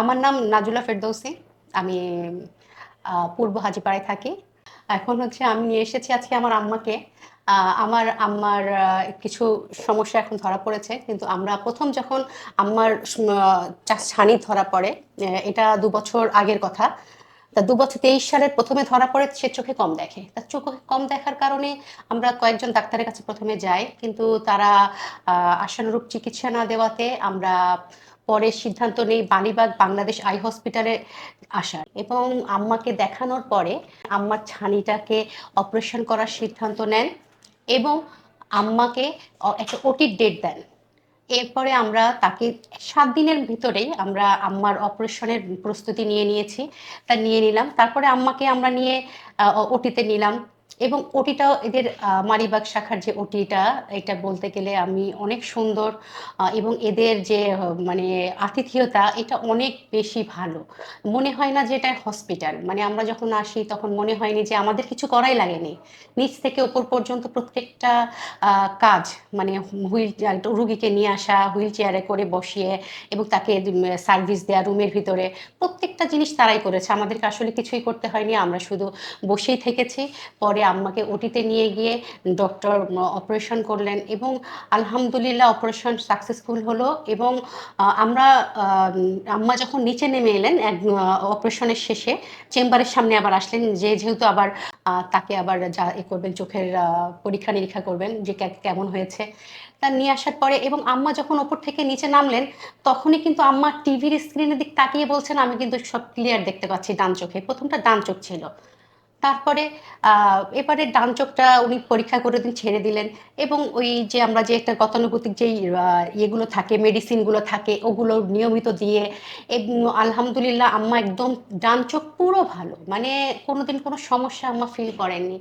আমার নাম নাজুলা ফেরদৌসি। আমি পূর্ব হাজিপাড়ায় থাকি। এখন হচ্ছে আমি নিয়ে এসেছি আজকে আমার আম্মাকে। আমার আম্মার কিছু সমস্যা এখন ধরা পড়েছে। কিন্তু আমরা প্রথম যখন আম্মার ছানি ধরা পড়ে এটা দু বছর আগের কথা। তা দু বছর তেইশ সালের প্রথমে ধরা পড়ে সে চোখে কম দেখে। তার চোখে কম দেখার কারণে আমরা কয়েকজন ডাক্তারের কাছে প্রথমে যাই। কিন্তু তারা আশানুরূপ চিকিৎসা না দেওয়াতে আমরা পরে সিদ্ধান্ত নেই বাণীবাগ বাংলাদেশ আই হসপিটালে আসার। এবং আম্মাকে দেখানোর পরে আম্মার ছানিটাকে অপারেশন করার সিদ্ধান্ত নেন এবং আম্মাকে একটা ওটির ডেট দেন। এরপরে আমরা তাকে সাত দিনের ভিতরেই আমরা আম্মার অপারেশনের প্রস্তুতি নিয়ে নিয়েছি, তা নিয়ে নিলাম। তারপরে আম্মাকে আমরা নিয়ে ওটিতে নিলাম। এবং ওটিটাও এদের মারিবাগ শাখার যে ওটিটা, এটা বলতে গেলে আমি অনেক সুন্দর এবং এদের যে মানে আতিথেয়তা, এটা অনেক বেশি ভালো। মনে হয় না যে এটা হসপিটাল। মানে আমরা যখন আসি, তখন মনে হয়নি যে আমাদের কিছু করাই লাগেনি। নিচ থেকে ওপর পর্যন্ত প্রত্যেকটা কাজ মানে হুইল রুগীকে নিয়ে আসা, হুইল চেয়ারে করে বসিয়ে এবং তাকে সার্ভিস দেওয়া রুমের ভিতরে, প্রত্যেকটা জিনিস তারাই করেছে। আমাদেরকে আসলে কিছুই করতে হয়নি। আমরা শুধু বসেই থেকেছি। পরে আম্মাকে ওটিতে নিয়ে গিয়ে ডক্টর অপারেশন করলেন এবং আলহামদুলিল্লাহ অপারেশন সাকসেসফুল হলো এবং আমরা আম্মা যখন নিচে নেমে এলেন এক অপারেশনের শেষে চেম্বারের সামনে আবার আসলেন যে যেহেতু আবার তাকে আবার যা এ করবেন, চোখের পরীক্ষা নিরীক্ষা করবেন যে কেমন হয়েছে। তা নিয়ে আসার পরে এবং আম্মা যখন ওপর থেকে নিচে নামলেন, তখনই কিন্তু আম্মা টিভির স্ক্রিনের দিক তাকিয়ে বলছেন, আমি কিন্তু সব ক্লিয়ার দেখতে পাচ্ছি, ডান চোখে। প্রথমটা ডান চোখ ছিল। তারপরে এবারে ডান চোখটা উনি পরীক্ষা করে দিন ছেড়ে দিলেন এবং ওই যে আমরা যে একটা গতানুগতিক যেই ইয়েগুলো থাকে, মেডিসিনগুলো থাকে, ওগুলো নিয়মিত দিয়ে আলহামদুলিল্লাহ আম্মা একদম ডান চোখ পুরো ভালো। মানে কোনোদিন কোনো সমস্যা আম্মা ফিল করেননি।